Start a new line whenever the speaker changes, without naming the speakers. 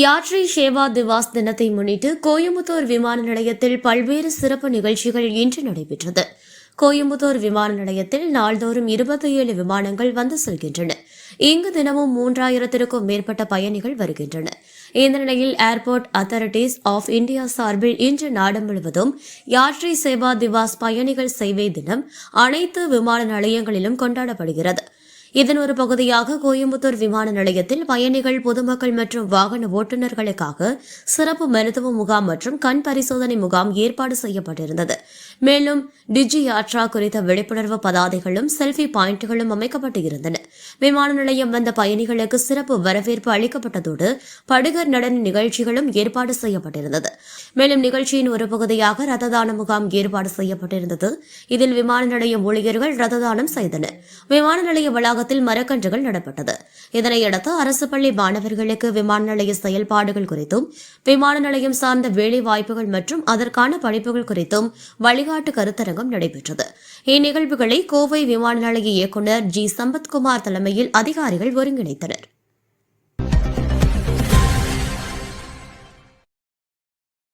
யாத்ரி சேவா திவாஸ் தினத்தை முன்னிட்டு கோயம்புத்தூர் விமான நிலையத்தில் பல்வேறு சிறப்பு நிகழ்ச்சிகள் இன்று நடைபெற்றது. கோயம்புத்தூர் விமான நிலையத்தில் நாள்தோறும் இருபத்தி ஏழு விமானங்கள் வந்து செல்கின்றன. இங்கு தினமும் மூன்றாயிரத்திற்கும் மேற்பட்ட பயணிகள் வருகின்றன. இந்த நிலையில் ஏர்போர்ட் அத்தாரிட்டிஸ் ஆஃப் இந்தியா சார்பில் இன்று நாடு முழுவதும் யாத்ரி சேவா திவாஸ் பயணிகள் சேவை தினம் அனைத்து விமான நிலையங்களிலும் கொண்டாடப்படுகிறது. இதன் ஒரு பகுதியாக கோயம்புத்தூர் விமான நிலையத்தில் பயணிகள் பொதுமக்கள் மற்றும் வாகன ஓட்டுநர்களுக்காக சிறப்பு மருத்துவ முகாம் மற்றும் கண் பரிசோதனை முகாம் ஏற்பாடு செய்யப்பட்டிருந்தது. மேலும் டிஜி யாத்ரா குறித்த விழிப்புணர்வு பதாதைகளும் செல்ஃபி பாயிண்ட்களும் அமைக்கப்பட்டு இருந்தன. விமான நிலையம் வந்த பயணிகளுக்கு சிறப்பு வரவேற்பு அளிக்கப்பட்டதோடு படுகர் நடன நிகழ்ச்சிகளும் ஏற்பாடு செய்யப்பட்டிருந்தது. மேலும் நிகழ்ச்சியின் ஒரு பகுதியாக ரத்த தான முகாம் ஏற்பாடு செய்யப்பட்டிருந்தது. இதில் விமான நிலைய ஊழியர்கள் ரத்த தானம் செய்தனர். விமான நிலைய வளாக வளாகத்தில் மரக்கன்றுகள் நடப்பட்டது. இதனையடுத்து அரசு பள்ளி மாணவர்களுக்கு விமான நிலைய செயல்பாடுகள் குறித்தும் விமான நிலையம் சார்ந்த வேலை வாய்ப்புகள் மற்றும் அதற்கான படிப்புகள் குறித்தும் வழிகாட்டு கருத்தரங்கம் நடைபெற்றது. இந்நிகழ்வுகளை கோவை விமான நிலைய இயக்குநர் ஜி. சம்பத்குமார் தலைமையில் அதிகாரிகள் ஒருங்கிணைத்தனர்.